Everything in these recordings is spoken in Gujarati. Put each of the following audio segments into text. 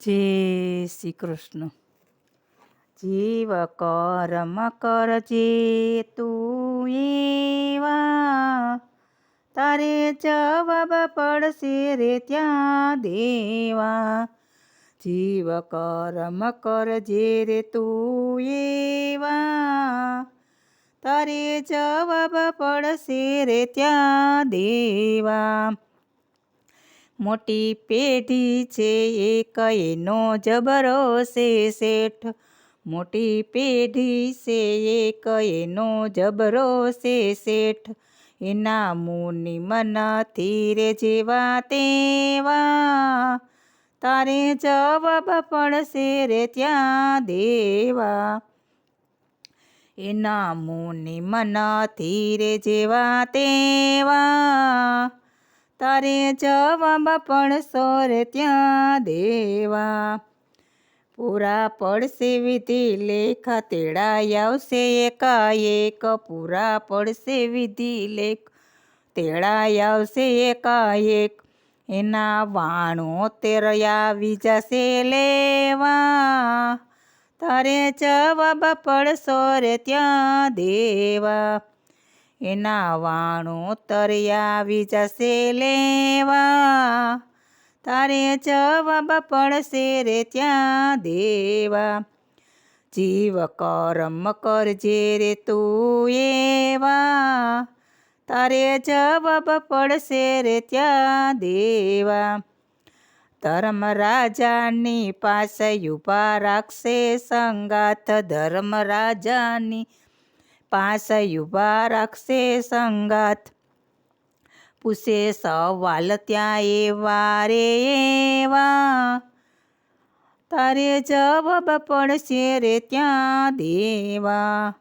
જય શ્રી કૃષ્ણ. જીવ કર્મ કરજે તું એવા, તારે જવાબ પડશે રે ત્યાં દેવા. જીવ કર્મ કરજે રે તું એવા, તારે જવાબ પડશે રે ત્યાં દેવા. મોટી પેઢી છે એક, એનો જબરો છે શેઠ. મોટી પેઢી છે એક, એનો જબરો છે શેઠ. એના મુનિ મનથી રે જેવા તેવા. તારે જવાબ પડશે રે ત્યાં દેવા. એના મુનિ મનથી રે જેવા તેવા. તારે જવાબ પણ સોર ત્યાં દેવા. પૂરા પડશે વિધિ લેખ, તેડાઈ આવશે એકાએક. પૂરા પડશે વિધિ લેખ, તેડાઈ આવશે એકાએક. એના વાણો તેરયા વિજાશે જશે લેવા. તારે જવાબ પડશો રે ત્યાં દેવા. એના વાણો તરી આવી જશે લેવા. તારે જવાબ પડશે રે ત્યાં દેવા. જીવ કરમ કરજે રે તું એવા. તારે જવાબ પડશે રે ત્યાં દેવા. ધર્મ રાજાની પાસે ઊભા રાખશે સંગાથ. ધર્મ રાજાની પાસે ઊભા રાખશે સંગાથ. પૂછે સવાલ ત્યાં એવા રે એવા. તારે જવાબ પડશે રે ત્યાં દેવા.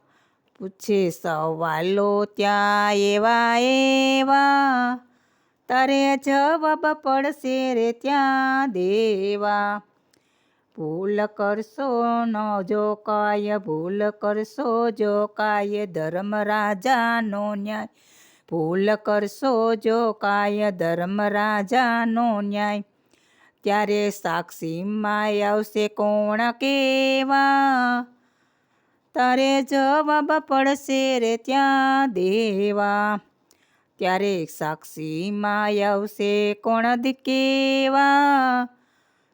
પૂછે સવાલો ત્યાં એવા એવા. તારે જવાબ પડશે રે ત્યાં દેવા. ભૂલ કરશો ન જો કાય ભૂલ કરશો જો કાય ધર્મ રાજાનો ન્યાય. ભૂલ કરશો જો કાય ધર્મ રાજાનો ન્યાય. ત્યારે સાક્ષીમાં આવશે કોણ કેવા? તારે જવાબ પડશે રે ત્યાં દેવા. ત્યારે સાક્ષીમાં આવશે કોણ કેવા?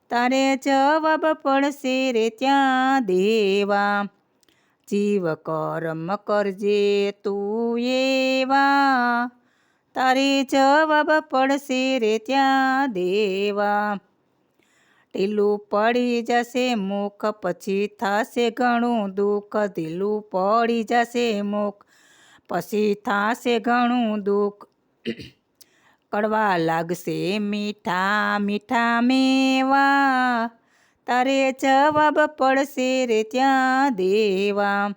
તારે જવાબ પડશે રે ત્યાં દેવા. જીવ કર્મ કરજે તું એવા. તારે જવાબ પડશે રે ત્યાં દેવા. ઢીલું પડી જશે મુખ, પછી થશે ઘણું દુઃખ. ઢીલું પડી જશે મુખ, પછી થશે ઘણું દુઃખ. કડવા લાગશે મીઠા મીઠા મેવા. તારે જવાબ પડશે રે ત્યાં દેવા.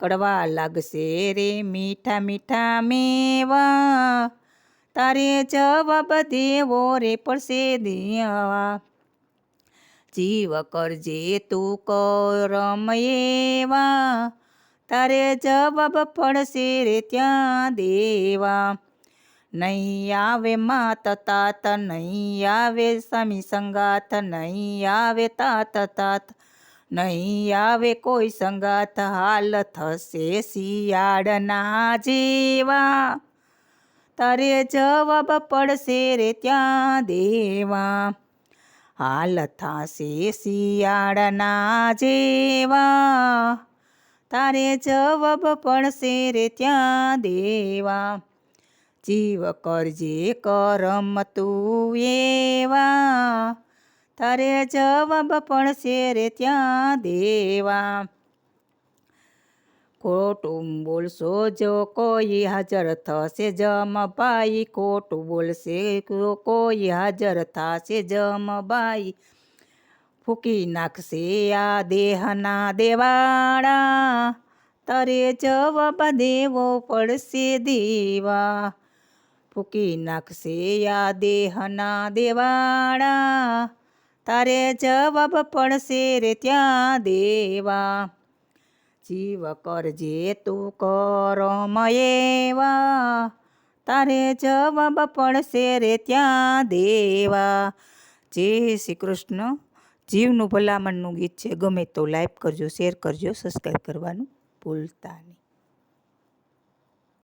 કડવા લાગશે રે મીઠા મીઠા મેવા. તારે જવાબ દેવો રે પડશે દેવા. જીવ કરજે તું કરમ એવા. તારે જવાબ પડશે રે ત્યાં દેવા. નહીં આવે માત તાત નહીં આવે સ્વામી સંગાત નહીં આવે તાત તાત નહીં આવે કોઈ સંગાત હાલ થશે શિયાળના જેવા. તારે જવાબ પડશે રે ત્યાં દેવા. હાલ થશે શિયાળના જેવા. તારે જવાબ પડશે રે ત્યાં દેવા. જીવ કરજે કરમ તું એવા. તારે જવાબ પડશે રે ત્યાં દેવા. ખોટું બોલશો જો કોઈ હાજર થશે જમ ભાઈ. ખોટું બોલશે કોઈ હાજર થશે જમ ભાઈ. ફૂકી નાખશે આ દેહના દેવાળા. તારે જવાબ દેવો પડશે દેવા. ફૂકી નાખશે આ દેહના દેવાળા તારે જવાબ પડશે રે ત્યાં દેવા. જીવ કરજે તું કરમ એવા તારે જવાબ પડશે રે ત્યાં દેવા. જય શ્રી કૃષ્ણ. જીવનું ભલામણનું ગીત છે, ગમે તો લાઈક કરજો, શેર કરજો, સબસ્ક્રાઈબ કરવાનું ભૂલતા નહીં.